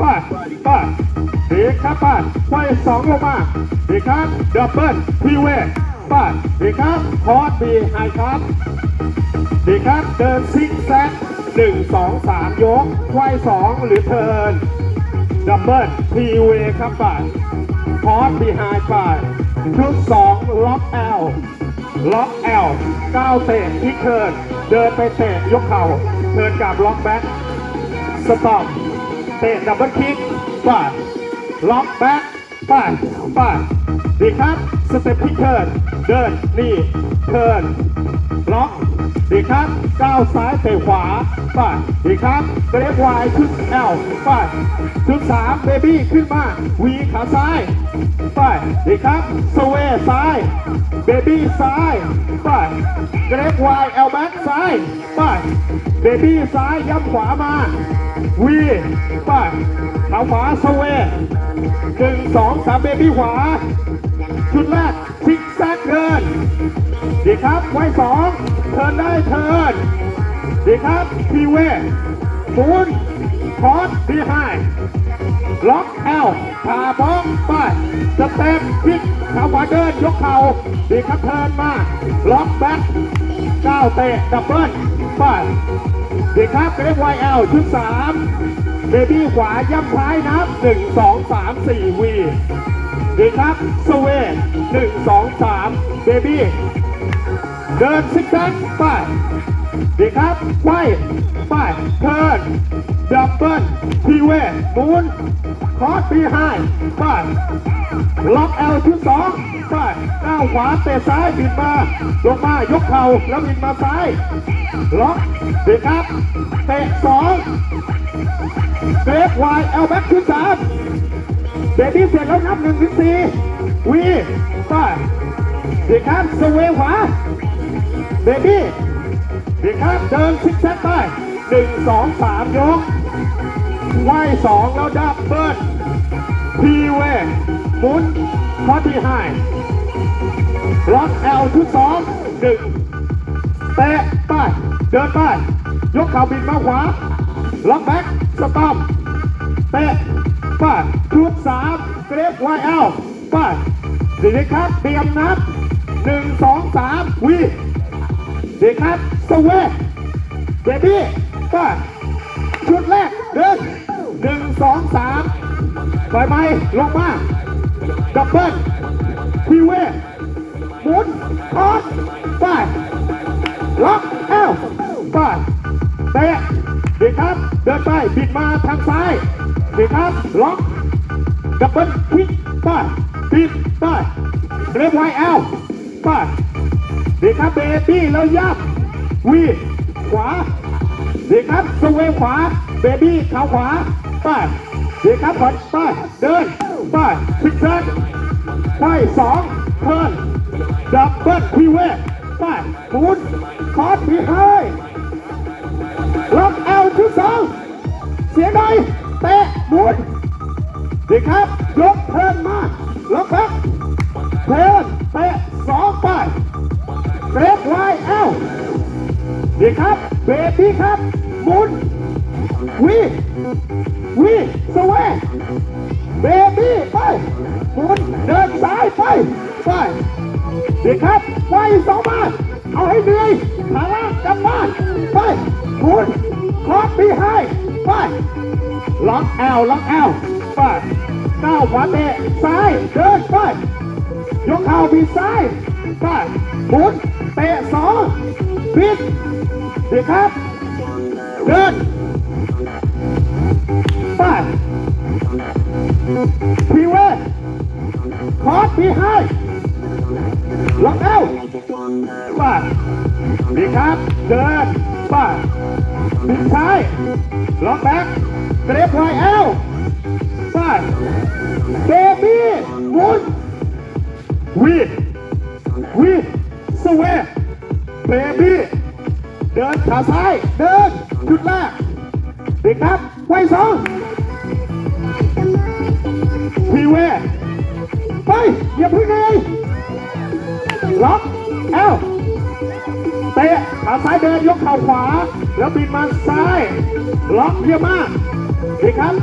ป้าป้าดีครับป้าไฟสองลงมาดีครับดับเบิลพีเวป้าดีครับคอร์สบีไฮครับดีครับเดินซิกแซกหนึ่งสองสามยกไว้สองหรือเทิร์นดับเบิลพีเวครับป่าพอสบีไฮป่าชุดสองล็อกแอลล็อกแอลก้าวเตะอีกเทิร์นเดินไปเตะยกเข่าเทิร์นกับล็อกแบ็คสต็อป เตะดับเบิลคิกป่าล็อกแบ็คป่าป่าดีครับสเต็ปพิกเทิร์นเดินนี่เทิร์นล็อกดีครับก้าวซ้ายเตะขวาไปดีครับเกรฟวายชุดแอลป่ะชุดสามเบบี้ขึ้นมาวีขาซ้ายไปดีครับสเวซ้ายเบบี้ซ้ายไปเกรฟวายแอลแบ็กซ้ายไปเบบี้ซ้ายย้ำขวามาวีไปขาขวาสเวหนึ่งสองสามเบบี้ขวา ชุดแรกซิกแซกเดินดีครับไว้สองเทิร์นได้เทิร์นดีครับพีเวศูนย์คอร์สบีไฮล็อกแอลพาบ้องไปสเต็ปพิกขาขวาเดินยกเข่าดีครับเทิร์นมาล็อกแบ็คก้าวเตะดับเบิลไปดีครับเกรฟไวแอลชุดสามเบบี้ขวาย่ำท้ายนับหนึ่งสองสามสี่วี ดีครับสเวย์หนึ่งสองสามเบบี้เดินซิกแซกไปดีครับไขว้ไปเทิร์นดับเบิลทีเวย์หมุนคอร์สบีไฮไปล็อกแอลชุดสองไปก้าวขวาเตะซ้ายบิดมาลงมายกเข่าแล้วบิดมาซ้ายล็อกดีครับเตะสองเกรฟไวแอลแบ็กชุดสาม เบบี้เสร็จแล้วนับหนึ่งถึงสี่วีป้าดีครับสเวขวาเบบี้ดีครับเดินซิกแซกไปหนึ่งสองสามยกไหวสองแล้วดับเบิลพีเวหมุนคอที่ไฮล็อกแอลชุดสองหนึ่งเตะไปเดินไปยกเข่าบิดมาขวาล็อกแบ็กสตอปเตะป้า ชุดสามเกรฟไวเอลป้าดีครับเตรียมนับหนึ่งสองสามวีดีครับสเวทเบบี้ป้าชุดแรกเดินหนึ่งสองสามปล่อยไม้ลงมาดับเบิลทีเวหมุนคอร์สป้าล็อกเอลป้าเตะดีครับ เดินไปบิดมาทางซ้ายดีครับล็อก ดับเบิลควิกป้าบิดป้าเรฟไวเอลป้าดีครับเบบี้แล้วยับวีขวาดีครับสเวย์ขวาเบบี้ขาขวาป้าดีครับผ่อนป้าเดินป้าซิกแซกไขว้สองเทิร์นดับเบิลพีเวป้าหมุนคอร์สบีไฮล็อกเอลชุดสองเสียงหน่อยเตะหมุน ดีครับยกเทินมาล็อกแบ็คเทิร์นเตะสองไปเกรฟไวเอลดีครับเบบี้ครับหมุนวีวีสเวเบบี้ไปหมุนเดินซ้ายไปไปดีครับไวสองมาเอาให้เหนื่อยขาล่างกลับบ้านไปหมุนคอร์สบีไฮไปล็อกแอลล็อกแอล ไปก้าวขวาเตะซ้ายเดินไปยกเข่าบีบซ้ายไปหมุนเตะสองบิดดีครับ เดินไปพีเวทคอร์สบีไฮล็อกเอลป้าดีครับ เดินป้าบิดซ้ายล็อกแบ็คเกรฟไวเอล ป้เบบี้หมุนวีวีสเวเบบี้เดินขาซ้าย เดินจุดแรกเดีครับไว้สองพีเวไป อย่าพึ่งเลยล็อกเอลเตะขาซ้ายเดินยกเข่าขวา แล้วบิดมาซ้าย ล็อกเยอะมากเดีครับ